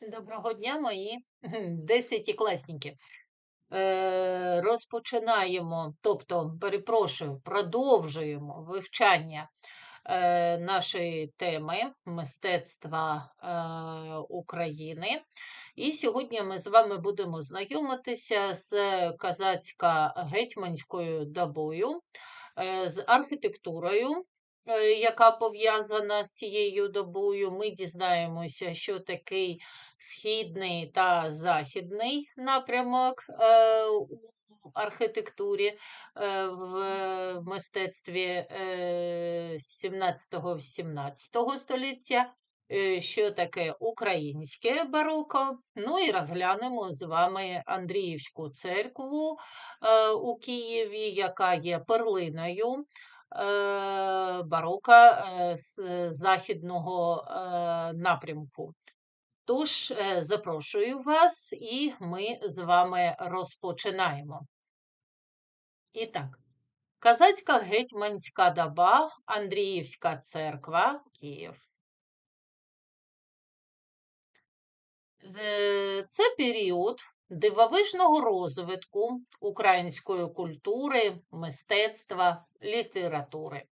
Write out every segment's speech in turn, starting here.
Доброго дня, мої десятикласники. Е, розпочинаємо, тобто, перепрошую, продовжуємо вивчання е, нашої теми мистецтва е, України. І сьогодні ми з вами будемо знайомитися з казацько-гетьманською добою, е, з архітектурою. Е, Яка пов'язана з цією добою, ми дізнаємося, що такий східний та західний напрямок е, у архітектурі е, в мистецтві е, 17-18 століття, що таке українське бароко. Ну і розглянемо з вами Андріївську церкву у Києві, яка є перлиною. Е, Барока е, з західного е, напрямку. Тож, запрошую вас, і ми з вами розпочинаємо. І так, Казацька гетьманська доба, Андріївська церква, Київ. Це період дивовижного розвитку української культури, мистецтва, літератури.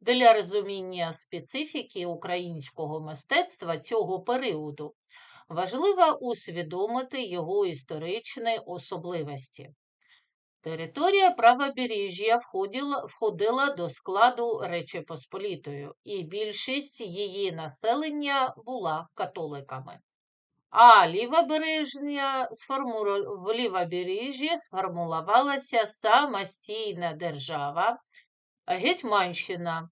Для розуміння специфіки українського мистецтва цього періоду важливо усвідомити його історичні особливості. Територія правобережжя входила, входила до складу Речі Посполітої, і більшість її населення була католиками. А лівобережжя сформу- в лівобережжі сформулювалася самостійна держава, Гетьманщина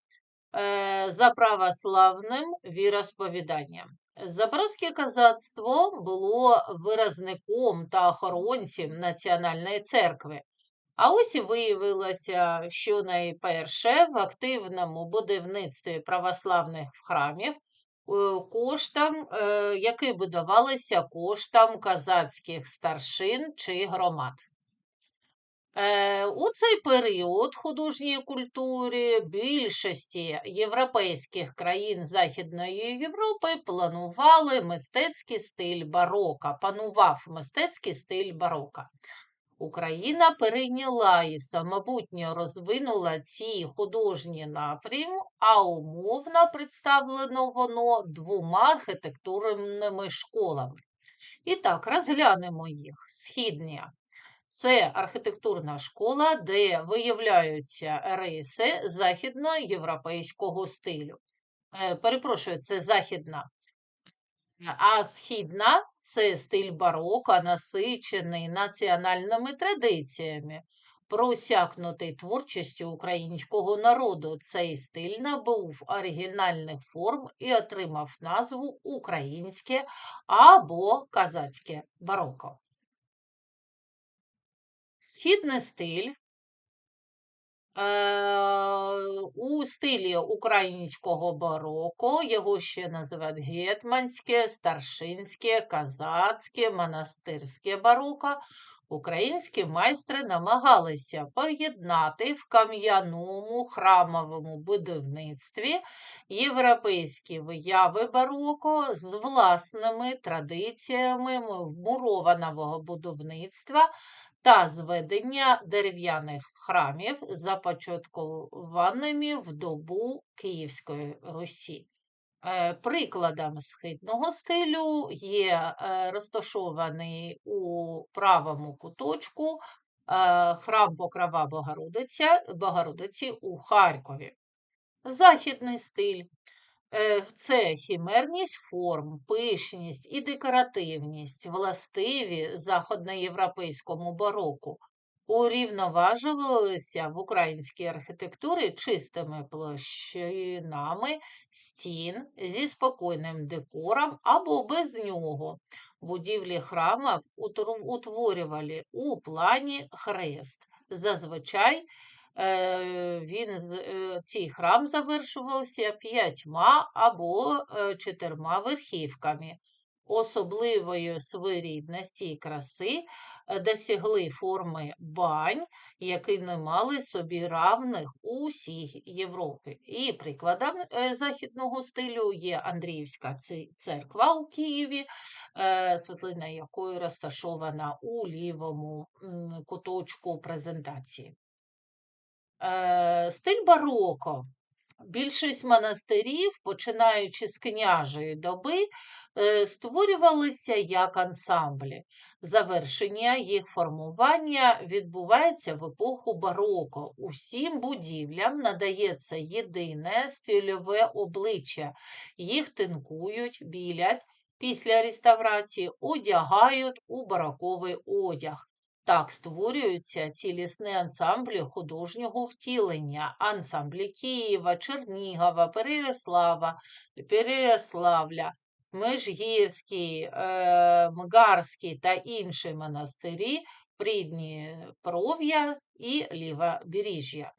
е, за православним віросповіданням. Запорозьке козацтво було виразником та охоронцем Національної церкви. А ось і виявилося, що найперше в активному будівництві православних храмів е, коштом, е, які будувалися коштом козацьких старшин чи громад. Е, У цей період художньої культури більшості європейських країн Західної Європи планували мистецький стиль барока, панував мистецький стиль барока. Україна перейняла і самобутньо розвинула ці художні напрямки, а умовно представлено воно двома архітектурними школами. І так, розглянемо їх. Східня це архітектурна школа, де виявляються риси західноєвропейського стилю. Е, Перепрошую, це західна. А східна це стиль бароко, насичений національними традиціями, просякнутий творчістю українського народу. Цей стиль набув оригінальних форм і отримав назву українське або казацьке бароко. Східний стиль е, у стилі українського бароко, його ще називають гетьманське, старшинське, казацьке, монастирське бароко. Українські майстри намагалися поєднати в кам'яному храмовому будівництві європейські вияви бароко з власними традиціями вмурованого будівництва та зведення дерев'яних храмів, започаткованими в добу Київської Русі. Е, Прикладом східного стилю є е, розташований у правому куточку е, храм Покрова Богородиця, Богородиці у Харкові. Західний стиль це хімерність форм, пишність і декоративність, властиві заходноєвропейському бароку, урівноважувалися в українській архітектурі чистими площинами стін зі спокійним декором або без нього. Будівлі храмів утворювали у плані хрест. Зазвичай він, з- е, цей храм завершувався п'ятьма або е, чотирма верхівками. особливої своєрідності і краси е, досягли форми бань, які не мали собі равних у всій Європі. І прикладом е, західного стилю є Андріївська церква у Києві, е, світлина якої розташована у лівому куточку презентації. Стиль бароко Більшість монастирів, починаючи з княжої доби, е, створювалися як ансамблі. Завершення їх формування відбувається в епоху бароко. Усім будівлям надається єдине стильове обличчя. Їх тинкують, білять, після реставрації одягають у бароковий одяг. Так створюються цілісні ансамблі художнього втілення, ансамблі Києва, Чернігова, Переяслава, Переяславля, Межгірський, е, Мгарський та інші монастирі, Придніпров'я і Лівобережжя.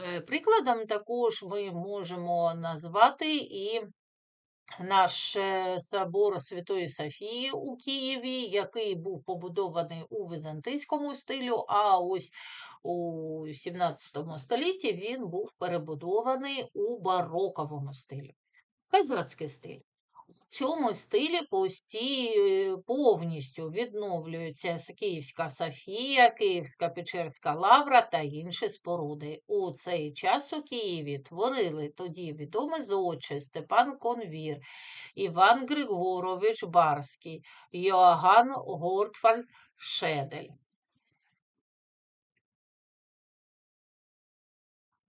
Е, прикладом також ми можемо назвати і наш е, собор Святої Софії у Києві, який був побудований у візантийському стилю, а ось у 17 столітті він був перебудований у бароковому стилі. Казацький стиль цьому стилі пості повністю відновлюються Київська Софія, Київська Печерська Лавра та інші споруди. У цей час у Києві творили тоді відомі зодчі Степан Конвір, Іван Григорович Барський, Йоганн Гортфальд Шедель.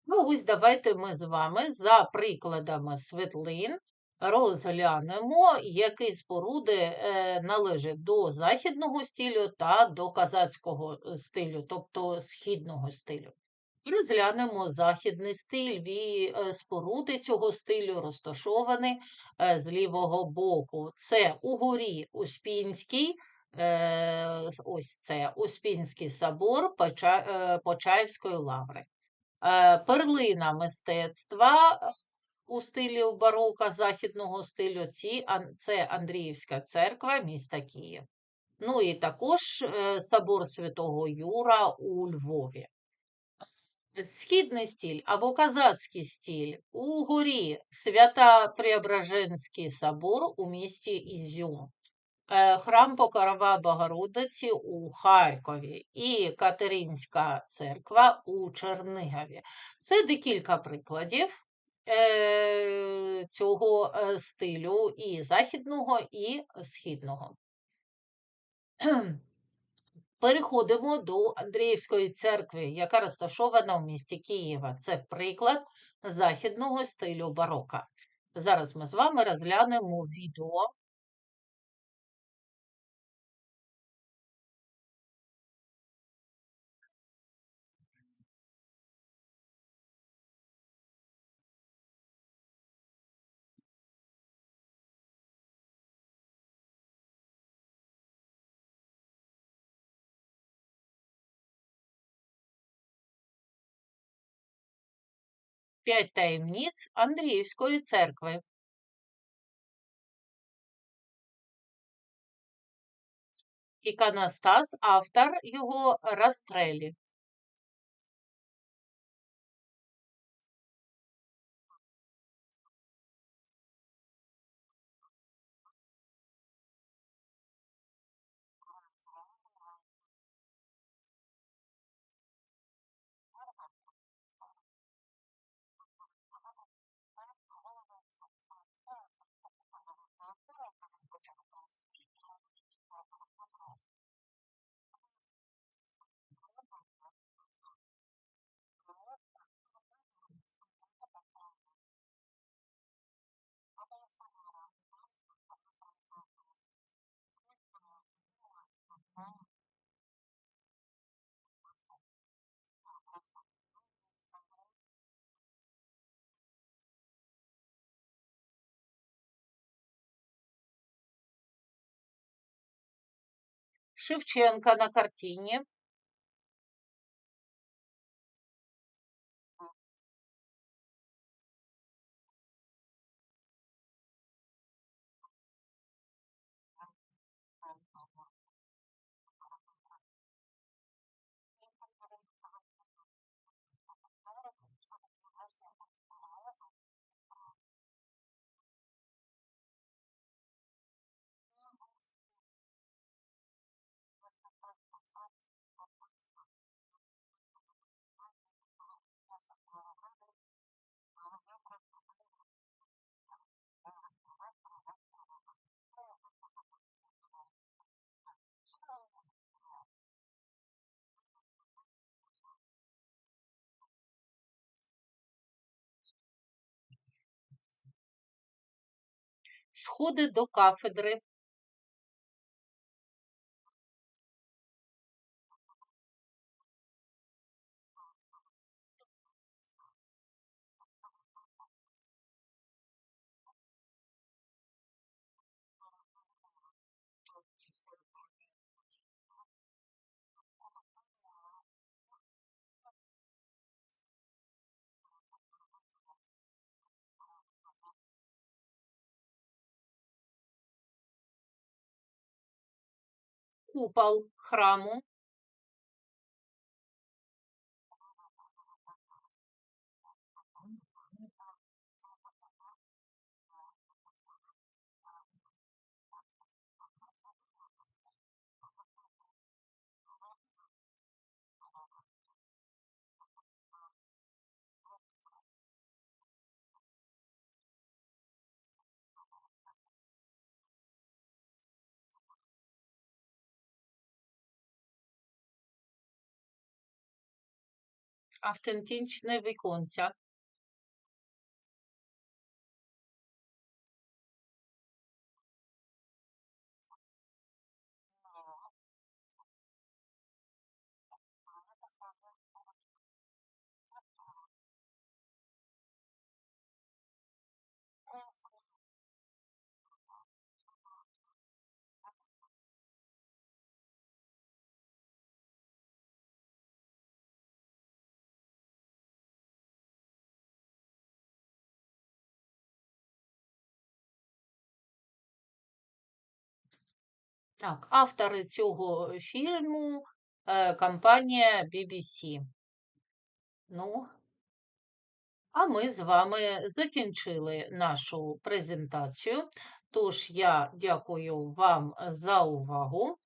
Ну, ось давайте ми з вами за прикладами світлин розглянемо, які споруди е, належать до західного стилю та до казацького е, стилю, тобто східного стилю. Розглянемо західний стиль, і е, споруди цього стилю розташовані з лівого боку. Це угорі Успінський, ось це Успінський собор Почаївської лаври. Перлина мистецтва у стилі барока західного стилю ці, це Андріївська церква міста Київ. Ну і також е, собор Святого Юра у Львові. Східний стиль або казацький стиль у горі Свята Преображенський собор у місті Ізюм. Е, храм Покрова Богородиці у Харкові і Катеринська церква у Чернигові. Це декілька прикладів цього е, стилю і західного, і східного. Переходимо до Андріївської церкви, яка розташована в місті Києва. Це приклад західного стилю барока. Зараз ми з вами розглянемо відео П'ять таємниць Андріївської церкви. Іконостас, автор його Растрелі. Шевченка на картині. Сходи до кафедри. Купол храму. autentyczne wykonca Так, автори цього фільму е, компанія BBC. Ну, а ми з вами закінчили нашу презентацію. Тож я дякую вам за увагу.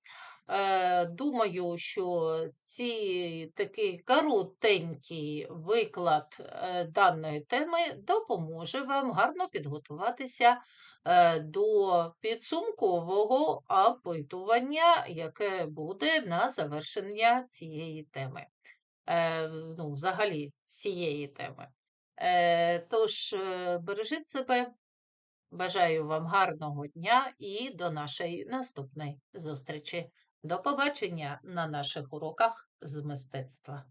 Е, Думаю, що ці такий коротенький виклад е, даної теми допоможе вам гарно підготуватися е, до підсумкового опитування, яке буде на завершення цієї теми. Ну, взагалі, всієї теми. Е, Тож, е, бережіть себе. Бажаю вам гарного дня і до нашої наступної зустрічі. До побачення на наших уроках з мистецтва.